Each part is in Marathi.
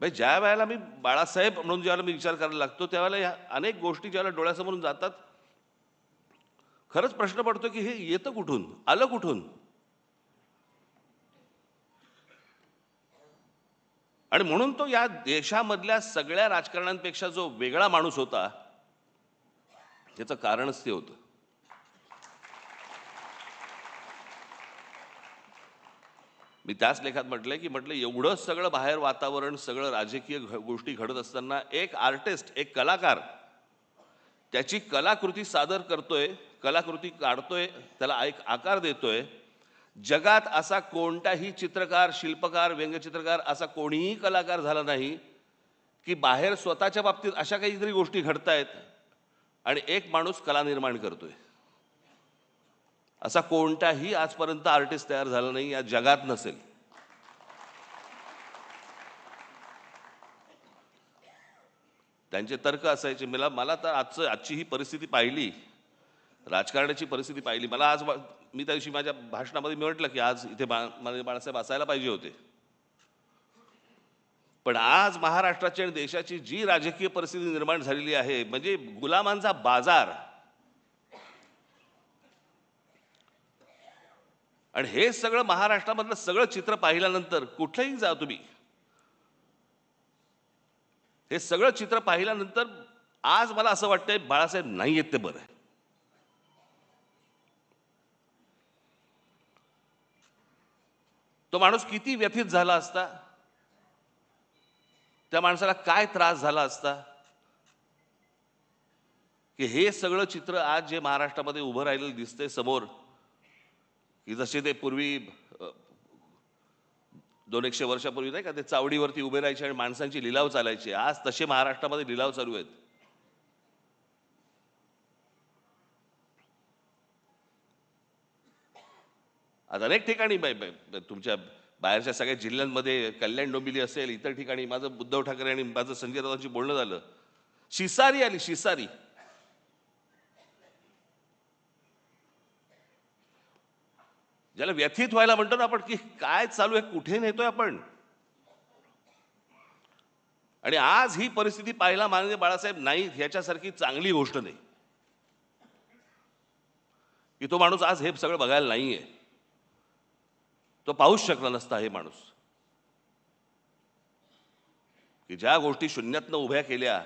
म्हणजे ज्या वेळेला मी बाळासाहेब म्हणून ज्यावेळेला मी विचार करायला लागतो त्यावेळेला ह्या अनेक गोष्टी ज्यावेळेला डोळ्यासमोरून जातात. खरंच प्रश्न पडतो की हे येतं कुठून? आलं कुठून? आणि म्हणून तो या देशामधल्या सगळ्या राजकारण्यांपेक्षा जो वेगळा माणूस होता त्याचं कारणच ते होतं. मी त्याच लेखात म्हटलंय की म्हटलं एवढं सगळं बाहेर वातावरण सगळं राजकीय घ- गोष्टी घडत असताना एक आर्टिस्ट एक कलाकार त्याची कलाकृती सादर करतोय कलाकृती काढतोय त्याला एक आकार देतोय. जगात असा कोणताही चित्रकार शिल्पकार व्यंगचित्रकार असा कोणीही कलाकार झाला नाही की बाहेर स्वतःच्या बाबतीत अशा काहीतरी गोष्टी घडतायत आणि एक माणूस कला निर्माण करतोय. असा कोणताही आजपर्यंत आर्टिस्ट तयार झाला नाही या जगात नसेल. त्यांचे तर्क असायचे मला मला तर आजचं आजची ही परिस्थिती पाहिली राजकारणाची परिस्थिती पाहिली. मला आज मी त्या दिवशी माझ्या भाषणामध्ये मी म्हटलं की आज इथे बा बाळासाहेब असायला पाहिजे होते. पण आज महाराष्ट्राची आणि देशाची जी राजकीय परिस्थिती निर्माण झालेली आहे म्हणजे गुलामांचा बाजार आणि हे सगळं महाराष्ट्रामधलं सगळं चित्र पाहिल्यानंतर कुठलंही जा तुम्ही. हे सगळं चित्र पाहिल्यानंतर आज मला असं वाटतंय बाळासाहेब नाही येत ते बरं. तो माणूस किती व्यथित झाला असता. त्या माणसाला काय त्रास झाला असता. की हे सगळं चित्र आज जे महाराष्ट्रामध्ये उभं राहिलेलं दिसतंय समोर की जसे ते पूर्वी दोन एकशे वर्षापूर्वी नाही का ते चावडीवरती उभे राहायचे आणि माणसांची लिलाव चालायचे. आज तसे महाराष्ट्रामध्ये लिलाव चालू आहेत. आज अनेक ठिकाणी तुमच्या बाहेरच्या सगळ्या जिल्ह्यांमध्ये कल्याण डोंबिवली असेल इतर ठिकाणी माझं उद्धव ठाकरे आणि माझं संजय राऊतांशी बोलणं झालं. शिसारी आली शिसारी. ज्याला व्यथित व्हायला म्हणतो ना आपण की काय चालू आहे कुठे नेतोय आपण? आणि आज ही परिस्थिती पाहायला माननीय बाळासाहेब नाही ह्याच्यासारखी चांगली गोष्ट नाही. की तो माणूस आज हे सगळं बघायला नाहीये. तो पाहूच शकला नसता हे माणूस. की ज्या गोष्टी शून्यातनं उभ्या केल्या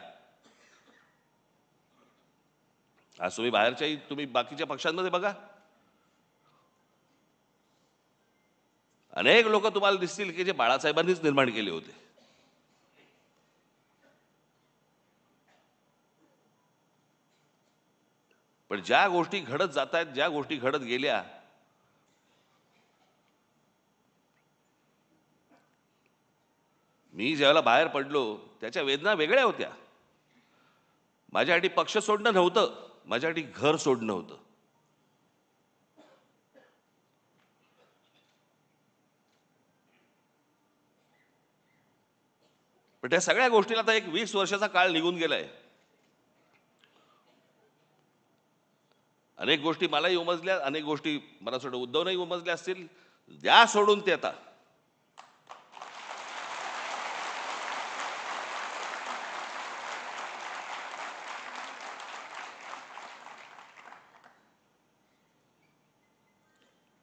आज तुम्ही बाहेरच्याही तुम्ही बाकीच्या पक्षांमध्ये बघा. अनेक लोक तुम्हाला दिसतील की जे बाळासाहेबांनीच निर्माण केले होते. पण ज्या गोष्टी घडत जात आहेत ज्या गोष्टी घडत गेल्या मी ज्यावेळेला बाहेर पडलो त्याच्या वेदना वेगळ्या होत्या. माझ्यासाठी पक्ष सोडणं नव्हतं माझ्यासाठी घर सोडणं होतं. पण त्या सगळ्या गोष्टीला आता एक वीस वर्षाचा काळ निघून गेलाय. अनेक गोष्टी मलाही उमजल्या अनेक गोष्टी मला सोडून उद्धवनही उमजल्या असतील. द्या सोडून ते आता.